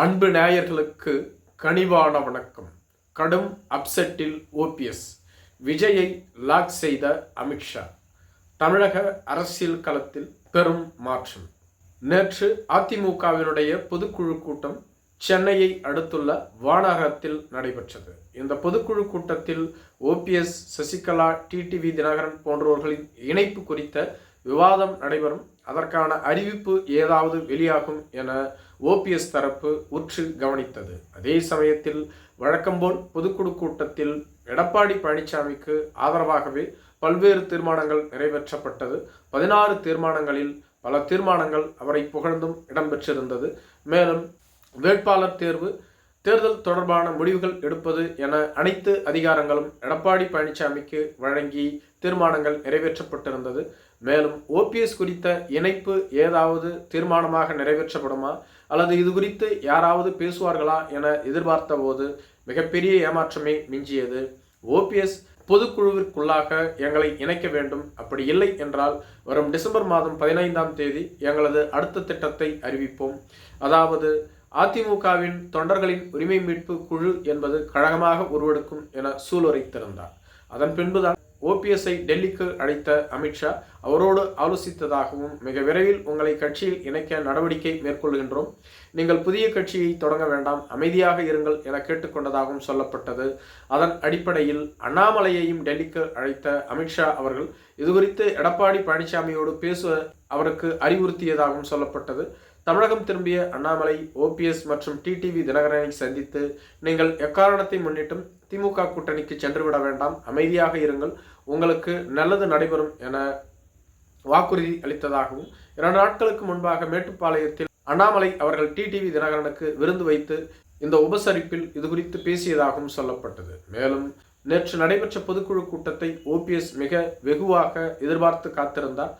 அன்பு நேயர்களுக்கு கனிவான வணக்கம். கடும் அப்செட்டில் ஓபிஎஸ் விஜயை லாக் செய்த அமித்ஷா தமிழக அரசியல் களத்தில் பெரும் மாற்றம். நேற்று அதிமுகவினுடைய பொதுக்குழு கூட்டம் சென்னையை அடுத்துள்ள வானகரத்தில் நடைபெற்றது. இந்த பொதுக்குழு கூட்டத்தில் ஓபிஎஸ் சசிகலா டிடிவி தினகரன் போன்றவர்களின் இணைப்பு குறித்த விவாதம் நடைபெறும். அதற்கான அறிவிப்பு ஏதாவது வெளியாகும் என ஓபிஎஸ் தரப்பு உற்று கவனித்தது. அதே சமயத்தில் வழக்கம்போல் பொதுக்குழு கூட்டத்தில் எடப்பாடி பழனிசாமிக்கு ஆதரவாகவே பல்வேறு தீர்மானங்கள் நிறைவேற்றப்பட்டது. பதினாறு தீர்மானங்களில் பல தீர்மானங்கள் அவரை புகழ்ந்தும் இடம்பெற்றிருந்தது. மேலும் வேட்பாளர் தேர்வு தேர்தல் தொடர்பான முடிவுகள் எடுப்பது என அனைத்து அதிகாரங்களும் எடப்பாடி பழனிசாமிக்கு வழங்கி தீர்மானங்கள் நிறைவேற்றப்பட்டிருந்தது. மேலும் ஓபிஎஸ் குறித்த இணைப்பு ஏதாவது தீர்மானமாக நிறைவேற்றப்படுமா? அல்லது இது குறித்து யாராவது பேசுவார்களா என எதிர்பார்த்த போது மிகப்பெரிய ஏமாற்றமே மிஞ்சியது. ஓபிஎஸ் பொதுக்குழுவிற்குள்ளாக எங்களை இணைக்க வேண்டும். அப்படி இல்லை என்றால் வரும் டிசம்பர் மாதம் பதினைந்தாம் தேதி எங்களது அடுத்த திட்டத்தை அறிவிப்போம். அதாவது அதிமுகவின் தொண்டர்களின் உரிமை மீட்பு குழு என்பது கழகமாக உருவெடுக்கும் என சூளுரைத்திருந்தார். அதன் பின்புதான் ஓபிஎஸ்ஐ டெல்லிக்கு அழைத்த அமித்ஷா அவரோடு ஆலோசித்ததாகவும் மிக விரைவில் உங்களை கட்சியில் இணைக்க நடவடிக்கை மேற்கொள்கின்றோம். நீங்கள் புதிய கட்சியை தொடங்க வேண்டாம் அமைதியாக இருங்கள் என கேட்டுக்கொண்டதாகவும் சொல்லப்பட்டது. அதன் அடிப்படையில் அண்ணாமலையையும் டெல்லிக்கு அழைத்த அமித்ஷா அவர்கள் இதுகுறித்து எடப்பாடி பழனிசாமியோடு பேசுவ அவருக்கு அறிவுறுத்தியதாகவும் சொல்லப்பட்டது. தமிழகம் திரும்பிய அண்ணாமலை ஓபிஎஸ் மற்றும் டிடிவி தினகரனை சந்தித்து நீங்கள் எக்காரணத்தை முன்னிட்டும் திமுக கூட்டணிக்கு சென்று விட வேண்டாம் அமைதியாக இருங்கள் உங்களுக்கு நல்லது நடைபெறும் என வாக்குறுதி அளித்ததாகவும் இரண்டு நாட்களுக்கு முன்பாக மேட்டுப்பாளையத்தில் அண்ணாமலை அவர்கள் டிடிவி தினகரனுக்கு விருந்து வைத்து இந்த உபசரிப்பில் இது குறித்து பேசியதாகவும் சொல்லப்பட்டது. மேலும் நேற்று நடைபெற்ற பொதுக்குழு கூட்டத்தை ஓபிஎஸ் மிக வெகுவாக எதிர்பார்த்து காத்திருந்தார்.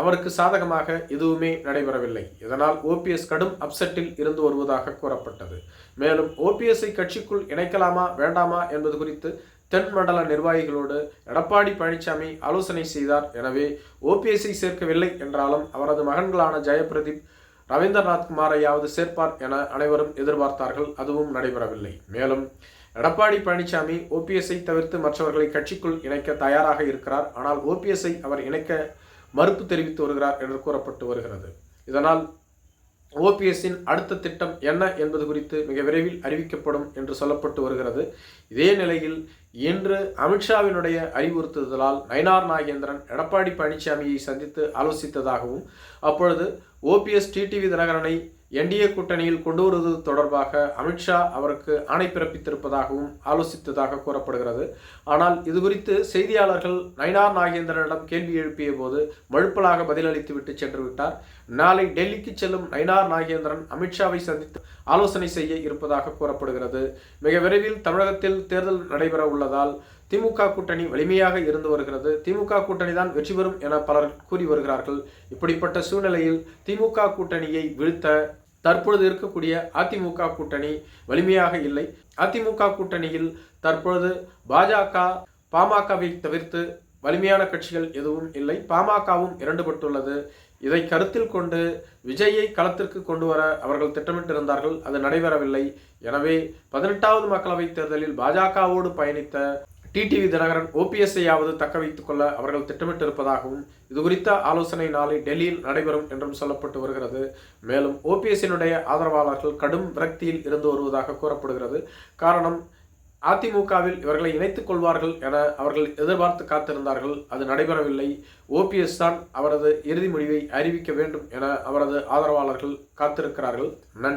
அவருக்கு சாதகமாக எதுவுமே நடைபெறவில்லை. இதனால் ஓபிஎஸ் கடும் அப்செட்டில் இருந்து வருவதாக கூறப்பட்டது. மேலும் ஓபிஎஸ்ஐ கட்சிக்குள் இணைக்கலாமா வேண்டாமா என்பது குறித்து தென் மண்டல நிர்வாகிகளோடு எடப்பாடி பழனிசாமி ஆலோசனை செய்தார். எனவே ஓபிஎஸ்ஐ சேர்க்கவில்லை என்றாலும் அவரது மகன்களான ஜெயபிரதீப் ரவீந்திரநாத் குமாரையாவது சேர்ப்பார் என அனைவரும் எதிர்பார்த்தார்கள். அதுவும் நடைபெறவில்லை. மேலும் எடப்பாடி பழனிசாமி ஓபிஎஸ்ஐ தவிர்த்து மற்றவர்களை கட்சிக்குள் இணைக்க தயாராக இருக்கிறார். ஆனால் ஓபிஎஸ்ஐ அவர் இணைக்க மறுப்பு தெரிவித்து வருகிறார் என்று கூறப்பட்டு வருகிறது. இதனால் ஓபிஎஸ்ஸின் அடுத்த திட்டம் என்ன என்பது குறித்து மிக விரைவில் அறிவிக்கப்படும் என்று சொல்லப்பட்டு வருகிறது. இதே நிலையில் இன்று அமித்ஷாவினுடைய அறிவுறுத்துதலால் நயனார் நாகேந்திரன் எடப்பாடி பழனிசாமியை சந்தித்து ஆலோசித்ததாகவும் அப்பொழுது ஓபிஎஸ் டிடிவி தினகரனை என்டிஏ கூட்டணியில் கொண்டு வருவது தொடர்பாக அமித்ஷா அவருக்கு ஆணை பிறப்பித்திருப்பதாகவும் ஆலோசித்ததாக கூறப்படுகிறது. ஆனால் இது குறித்து செய்தியாளர்கள் நயனார் நாகேந்திரனிடம் கேள்வி எழுப்பிய போது மழுப்பலாக பதிலளித்து விட்டு சென்று விட்டார். நாளை டெல்லிக்கு செல்லும் நயனார் நாகேந்திரன் அமித்ஷாவை சந்தித்து ஆலோசனை செய்ய இருப்பதாக கூறப்படுகிறது. மிக விரைவில் தமிழகத்தில் தேர்தல் நடைபெற உள்ளதால் திமுக கூட்டணி வலிமையாக இருந்து வருகிறது. திமுக கூட்டணி தான் வெற்றி பெறும் என பலர் கூறி வருகிறார்கள். இப்படிப்பட்ட சூழ்நிலையில் திமுக கூட்டணியை வீழ்த்த தற்பொழுது இருக்கக்கூடிய அதிமுக கூட்டணி வலிமையாக இல்லை. அதிமுக கூட்டணியில் தற்பொழுது பாஜக பாமகவை தவிர்த்து வலிமையான கட்சிகள் எதுவும் இல்லை. பாமகவும் இரண்டுபட்டுள்ளது இதை கருத்தில் கொண்டு விஜயை களத்திற்கு கொண்டு வர அவர்கள் திட்டமிட்டிருந்தார்கள். அது நடைபெறவில்லை. எனவே பதினெட்டாவது மக்களவைத் தேர்தலில் பாஜகவோடு பயணித்த டிடிவி தினகரன் ஓபிஎஸ்ஐயாவது தக்க வைத்துக் கொள்ள அவர்கள் திட்டமிட்டிருப்பதாகவும் இது குறித்த ஆலோசனை நாளை டெல்லியில் நடைபெறும் என்றும் சொல்லப்பட்டு வருகிறது. மேலும் ஓபிஎஸ்ஸினுடைய ஆதரவாளர்கள் கடும் விரக்தியில் இருந்து வருவதாக கூறப்படுகிறது. காரணம் அதிமுகவில் இவர்களை இணைத்துக் கொள்வார்கள் என அவர்கள் எதிர்பார்த்து காத்திருந்தார்கள். அது நடைபெறவில்லை. ஓபிஎஸ் தான் அவரது இறுதி முடிவை அறிவிக்க வேண்டும் என அவரது ஆதரவாளர்கள் காத்திருக்கிறார்கள். நன்றி.